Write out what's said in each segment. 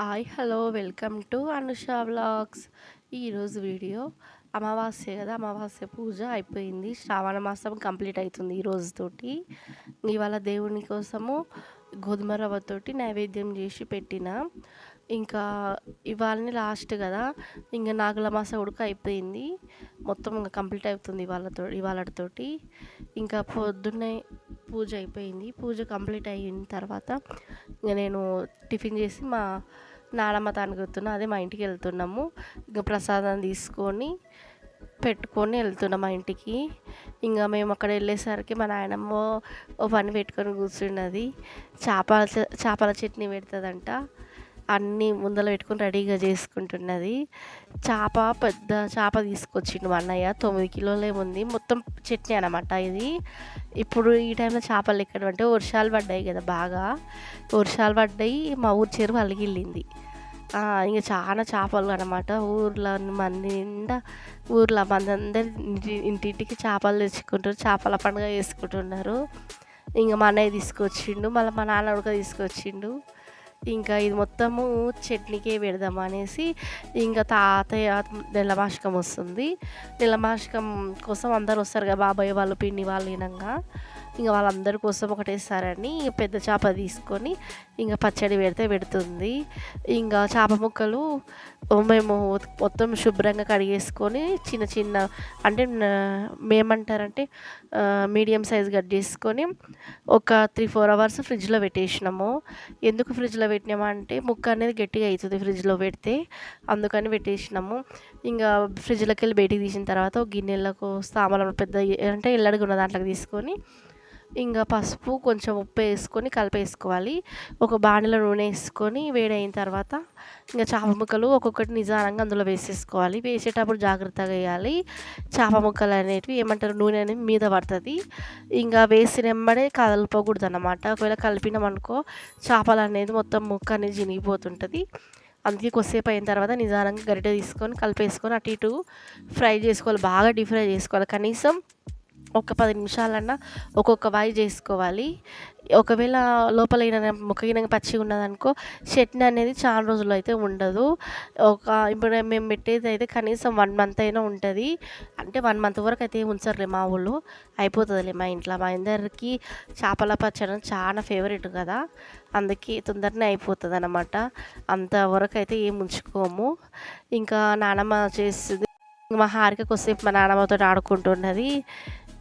Hi hello welcome to Anusha vlogs. ఈరోజు video అమావాస్య కదా అమావాస్య పూజ అయిపోయింది. శ్రావణ మాసం కంప్లీట్ అవుతుంది ఈ రోజుతోటి ఇవాళ దేవుని కోసము గోధుమ రవ్వతోటి నైవేద్యం చేసి పెట్టిన. ఇంకా ఇవాళని లాస్ట్ కదా ఇంకా నాగుల మాస ఉడక అయిపోయింది. మొత్తం ఇంకా కంప్లీట్ అవుతుంది ఇవాళతో ఇవాళతోటి ఇంకా పొద్దున్నే పూజ అయిపోయింది. పూజ కంప్లీట్ అయిన తర్వాత ఇంకా నేను టిఫిన్ చేసి మా నానమ్మ తానికి వెళ్తున్నా అదే మా ఇంటికి వెళ్తున్నాము. ఇంకా ప్రసాదం తీసుకొని పెట్టుకొని వెళ్తున్నాం మా ఇంటికి. ఇంకా మేము అక్కడ వెళ్ళేసరికి మా నాయనమ్మ ఓ పని పెట్టుకొని కూర్చున్నది. చేపల చేపల చట్నీ పెడుతుందంట. అన్నీ ముందర పెట్టుకొని రెడీగా చేసుకుంటున్నది. చేప పెద్ద చేప తీసుకొచ్చిండు మా అన్నయ్య. తొమ్మిది కిలోలేముంది మొత్తం చట్నీ అనమాట ఇది. ఇప్పుడు ఈ టైంలో చేపలు ఎక్కడ అంటే వర్షాలు పడ్డాయి కదా బాగా. వర్షాలు పడ్డాయి. మా ఊరు చెరువు అలిగిల్లింది ఇంకా చాలా చేపలు అనమాట ఊర్లో మంది నిండా ఊర్లో మంది అందరు ఇంటింటికి చేపలు తెచ్చుకుంటారు. చేపల పండుగ చేసుకుంటున్నారు. ఇంకా మా అన్నయ్య తీసుకొచ్చిండు. మళ్ళీ మా నాన్న ఉడక తీసుకొచ్చిండు. ఇంకా ఇది మొత్తము చట్నీకే పెడదాం అనేసి ఇంకా తాతయ్య నెలమాషకం వస్తుంది. నెలమాషకం కోసం అందరు వస్తారు కదా బాబాయ్ వాళ్ళు పిన్ని వాళ్ళు వినంగా ఇంకా వాళ్ళందరి కోసం ఒకటేసారని పెద్ద చేప తీసుకొని ఇంకా పచ్చడి పెడితే పెడుతుంది. ఇంకా చేప ముక్కలు మేము మొత్తం శుభ్రంగా కడిగేసుకొని చిన్న చిన్న అంటే మేమంటారంటే మీడియం సైజ్ కట్ చేసుకొని ఒక త్రీ ఫోర్ అవర్స్ ఫ్రిడ్జ్లో పెట్టేసినాము. ఎందుకు ఫ్రిడ్జ్లో పెట్టినామంటే ముక్క అనేది గట్టిగా అవుతుంది ఫ్రిడ్జ్లో పెడితే అందుకని పెట్టేసినాము. ఇంకా ఫ్రిడ్జ్లోకి వెళ్ళి బయటికి తీసిన తర్వాత గిన్నెలకు సామాన్లు పెద్ద అంటే ఎల్లడిగా ఉన్న దాంట్లోకి తీసుకొని ఇంకా పసుపు కొంచెం ఉప్పు వేసుకొని కలిపేసుకోవాలి. ఒక బాణలో నూనె వేసుకొని వేడైన తర్వాత ఇంకా చేప ముక్కలు ఒక్కొక్కటి నిదానంగా అందులో వేసేసుకోవాలి. వేసేటప్పుడు జాగ్రత్తగా వేయాలి. చేప ముక్కలు అనేటివి ఏమంటారు? నూనె అనేది మీద పడుతుంది. ఇంకా వేసిన వెంబడే కదలిపోకూడదు అనమాట ఒకవేళ కలిపినామనుకో చేపలు అనేది మొత్తం ముక్క అనేది చినిగిపోతుంటుంది. అందుకే కొద్దిసేపు అయిన తర్వాత నిదానంగా గరిటె తీసుకొని కలిపేసుకొని అటు ఇటు ఫ్రై చేసుకోవాలి. బాగా డీప్ ఫ్రై చేసుకోవాలి. కనీసం ఒక పది నిమిషాలన్నా ఒక్కొక్క వాయి చేసుకోవాలి. ఒకవేళ లోపల ముక్క పచ్చి పచ్చిగా ఉన్నదనుకో చట్నీ అనేది చాలా రోజులు అయితే ఉండదు. ఒక ఇప్పుడు మేము పెట్టేది అయితే కనీసం వన్ మంత్ అయినా ఉంటుంది. అంటే వన్ మంత్ వరకు అయితే ఉంచరులే మా ఊళ్ళో. అయిపోతుందిలే మా ఇంట్లో. మా అందరికీ చేపల పచ్చడి చాలా ఫేవరెట్ కదా. అందుకే తొందరనే అయిపోతుంది అనమాట అంతవరకు అయితే ఏం ఉంచుకోము. ఇంకా నానమ్మ చేస్తుంది మా హారిక కొద్దిసేపు మా నాన్నమ్మతో ఆడుకుంటున్నది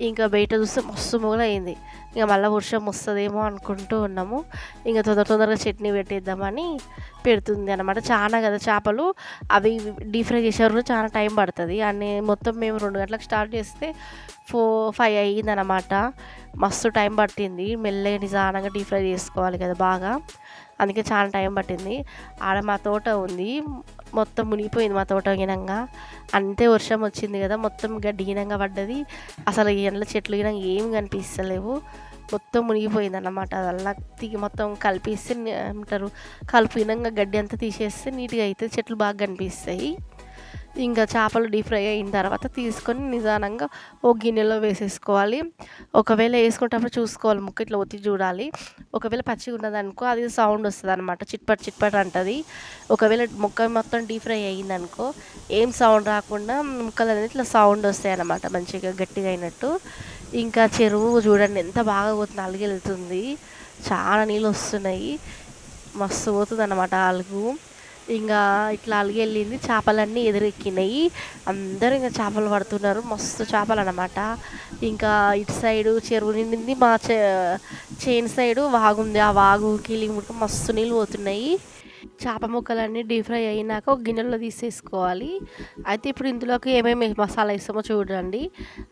ఇంకా బయట చూస్తే మస్తు మొగలైంది. ఇంకా మళ్ళీ వర్షం వస్తుందేమో అనుకుంటూ ఉన్నాము. ఇంకా తొందర తొందరగా చట్నీ పెట్టేద్దామని పెడుతుంది అనమాట చాలా కదా చేపలు. అవి డీప్ ఫ్రై చేసేవారు చాలా టైం పడుతుంది. అన్నీ మొత్తం మేము రెండు గంటలకు స్టార్ట్ చేస్తే ఫోర్ ఫైవ్ అయ్యిందనమాట మస్తు టైం పట్టింది. మెల్లగా నిదానంగా డీప్ ఫ్రై చేసుకోవాలి కదా బాగా. అందుకే చాలా టైం పట్టింది. ఆడ మా తోట ఉంది. మొత్తం మునిగిపోయింది మా తోట గినంగా. అంతే వర్షం వచ్చింది కదా మొత్తం గడ్డి గినంగా పడ్డది. అసలు ఎండ్ల చెట్లు గినంగా ఏం కనిపిస్తలేవు. మొత్తం మునిగిపోయింది అన్నమాట అదల్లా తిగి మొత్తం కలిపిస్తే ఏమంటారు కలిపినంగా గడ్డి అంతా తీసేస్తే నీట్గా అయితే చెట్లు బాగా కనిపిస్తాయి. ఇంకా చేపలు డీప్ ఫ్రై అయిన తర్వాత తీసుకొని నిదానంగా ఒక గిన్నెలో వేసేసుకోవాలి. ఒకవేళ వేసుకునేటప్పుడు చూసుకోవాలి ముక్క ఇట్లా ఒత్తి చూడాలి. ఒకవేళ పచ్చిగా ఉన్నదనుకో అది సౌండ్ వస్తుంది అనమాట చిట్పట్ చిట్పట్ అంటుంది. ఒకవేళ ముక్క మొత్తం డీప్ ఫ్రై అయ్యిందనుకో ఏం సౌండ్ రాకుండా ముక్కలు అనేది ఇట్లా సౌండ్ వస్తాయి అనమాట మంచిగా గట్టిగా అయినట్టు. ఇంకా చెరువు చూడండి ఎంత బాగా పోతుంది. అలిగి వెళ్తుంది. చాలా నీళ్ళు వస్తున్నాయి. మస్తు పోతుంది అనమాట అలుగు. ఇంకా ఇట్లా అలిగి వెళ్ళింది. చేపలన్నీ ఎదురెక్కినాయి. అందరూ ఇంకా చేపలు పడుతున్నారు. మస్తు చేపలు అనమాట ఇంకా ఇటు సైడు చెరువు నిండింది. మా చే చేను సైడు వాగుంది ఆ వాగుకి మస్తు నీళ్ళు పోతున్నాయి. చేప ముక్కలన్నీ డీప్ ఫ్రై అయినాక ఒక గిన్నెలో తీసేసుకోవాలి. అయితే ఇప్పుడు ఇందులోకి ఏమేమి మసాలా ఇస్తామో చూడండి.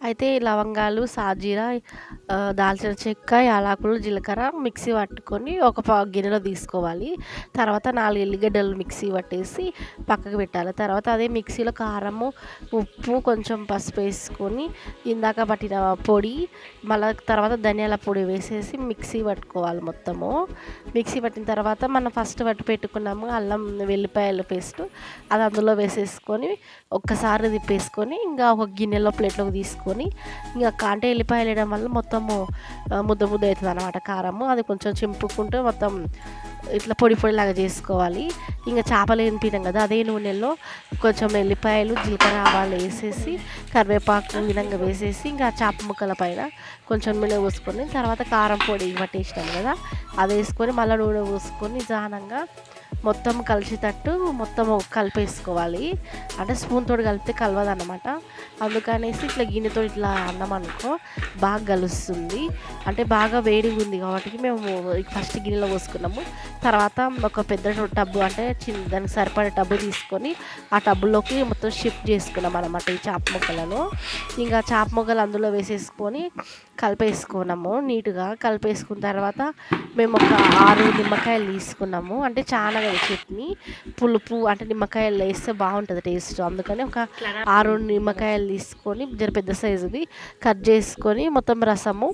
అయితే లవంగాలు సాజీరా దాల్చిన చెక్క యాలకులు జీలకర్ర మిక్సీ పట్టుకొని ఒక గిన్నెలో తీసుకోవాలి. తర్వాత నాలుగు ఎల్లిగడ్డలు మిక్సీ పట్టేసి పక్కకు పెట్టాలి. తర్వాత అదే మిక్సీలో కారము ఉప్పు కొంచెం పసుపు వేసుకొని ఇందాక పట్టిన పొడి మళ్ళీ తర్వాత ధనియాల పొడి వేసేసి మిక్సీ పట్టుకోవాలి మొత్తము. మిక్సీ పట్టిన తర్వాత మనం ఫస్ట్ పట్టు పెట్టుకున్న కారము అల్లం వెల్లిపాయల పేస్ట్ అది అందులో వేసేసుకొని ఒక్కసారి తిప్పేసుకొని ఇంకా ఒక గిన్నెలో ప్లేట్లోకి తీసుకొని ఇంకా కాంటే ఎల్లిపాయలు వేయడం వల్ల మొత్తము ముద్ద ముద్ద అవుతుంది అనమాట కారము. అది కొంచెం చింపుకుంటూ మొత్తం ఇట్లా పొడి పొడిలాగా చేసుకోవాలి. ఇంకా చేపలు వేపినాం కదా అదే నూనెలో కొంచెం ఎల్లిపాయలు జీలకర్ర ఆవాలు వేసేసి కరివేపాకు విధంగా వేసేసి ఇంకా చేప ముక్కల పైన కొంచెం నూనె పోసుకొని తర్వాత కారం పొడి పట్టేసినాం కదా అది వేసుకొని మళ్ళీ నూనె పోసుకొని నిదానంగా మొత్తం కలిసేటట్టు మొత్తం కలిపేసుకోవాలి. అంటే స్పూన్ తోటి కలిపితే కలవదు అనమాట అందుకనేసి ఇట్లా గిన్నెతో ఇట్లా అన్నం అనుకో బాగా కలుస్తుంది అంటే బాగా వేడిగా ఉంది కాబట్టి మేము ఫస్ట్ గిన్నెలో పోసుకున్నాము. తర్వాత ఒక పెద్ద టబ్బు అంటే చిన్న దానికి సరిపడే టబ్బు తీసుకొని ఆ టబ్బులోకి మొత్తం షిఫ్ట్ చేసుకున్నాం అనమాట ఈ చేప మొక్కలను. ఇంకా చేప మొక్కలు అందులో వేసేసుకొని కలిపేసుకున్నాము. నీట్గా కలిపేసుకున్న తర్వాత మేము ఒక ఆరు నిమ్మకాయలు తీసుకున్నాము. అంటే చాలా కదా చట్నీ పులుపు అంటే నిమ్మకాయలు వేస్తే బాగుంటుంది టేస్ట్. అందుకని ఒక ఆరు నిమ్మకాయలు తీసుకొని జర పెద్ద సైజుది కట్ చేసుకొని మొత్తం రసము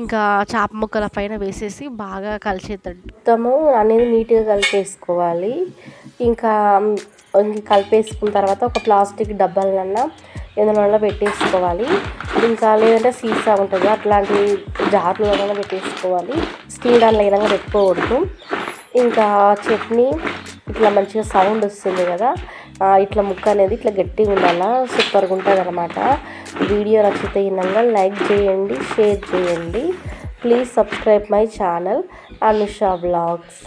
ఇంకా చేప ముక్కల పైన వేసేసి బాగా కలిసేటట్టు. మొత్తము అనేది నీట్గా కలిపేసుకోవాలి. ఇంకా ఇంక కలిపేసుకున్న తర్వాత ఒక ప్లాస్టిక్ డబ్బాలన్నా ఏదైనా పెట్టేసుకోవాలి. ఇంకా లేదంటే సీసా ఉంటుంది అట్లాంటి జార్లలో పెట్టేసుకోవాలి. స్టీల్ దానిలో ఏదైనా పెట్టుకోకూడదు. ఇంకా చట్నీ ఇట్లా మంచిగా సౌండ్ వస్తుంది కదా ఇట్లా ముక్క అనేది ఇట్లా గట్టిగా ఉండాలా సూపర్గా ఉంటుంది అనమాట వీడియో నచ్చితే అయినాక లైక్ చేయండి షేర్ చేయండి. Please subscribe my channel Anusha vlogs.